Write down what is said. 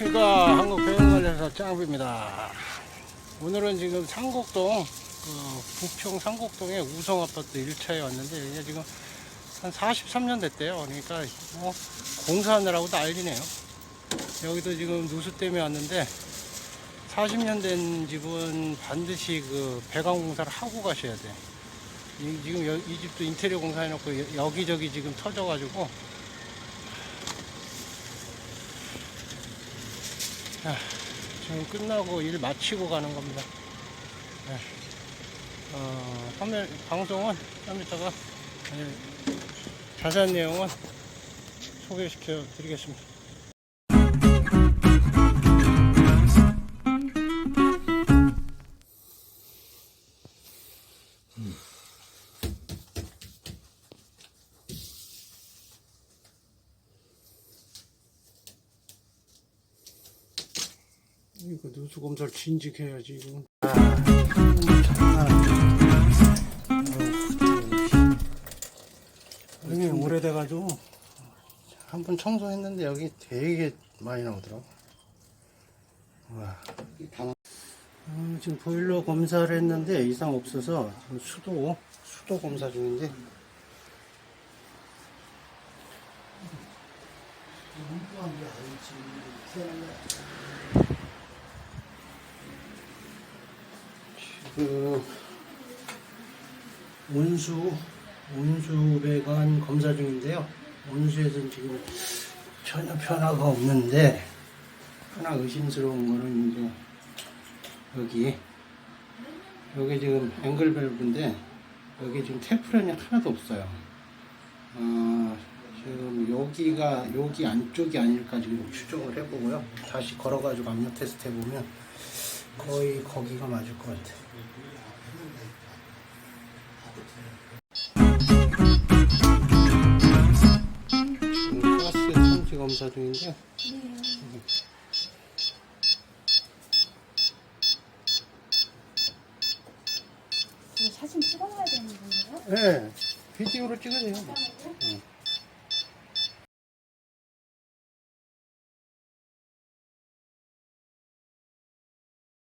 안녕하십니까 한국배우관련사 짱구입니다. 오늘은 지금 상곡동 그 부평 상곡동에 우성아파트 1차에 왔는데 여기가 지금 한 43년 됐대요. 그러니까 뭐 공사하느라고 난리네요. 여기도 지금 누수 때문에 왔는데 40년 된 집은 반드시 그 배관 공사를 하고 가셔야 돼 이, 지금 여- 이 집도 인테리어 공사해놓고 여- 여기저기 지금 터져가지고 자, 지금 끝나고 일 마치고 가는 겁니다. 네. 어, 화면, 방송은 좀 이따가 네, 자세한 내용은 소개시켜 드리겠습니다. 이거 누수 검사를 진직해야지 이거. 여기 오래돼가지고 한 번 청소했는데 여기 되게 많이 나오더라고. 와. 어, 지금 보일러 검사를 했는데 이상 없어서 수도 수도 검사 중인데. 그 온수 온수 배관 검사 중인데요. 온수에서는 지금 전혀 변화가 없는데 하나 의심스러운 거는 이제 여기 여기 지금 앵글 밸브인데 여기 지금 테프론이 하나도 없어요. 어, 지금 여기가 여기 안쪽이 아닐까 지금 추정을 해보고요. 다시 걸어가지고 압력 테스트 해보면 거의 거기가 맞을 것 같아. 지금 가스 첨지 검사 중인데 이거 사진 찍어놔야 되는 건가요? 네 비디오로 찍으세요. 뭐. 응.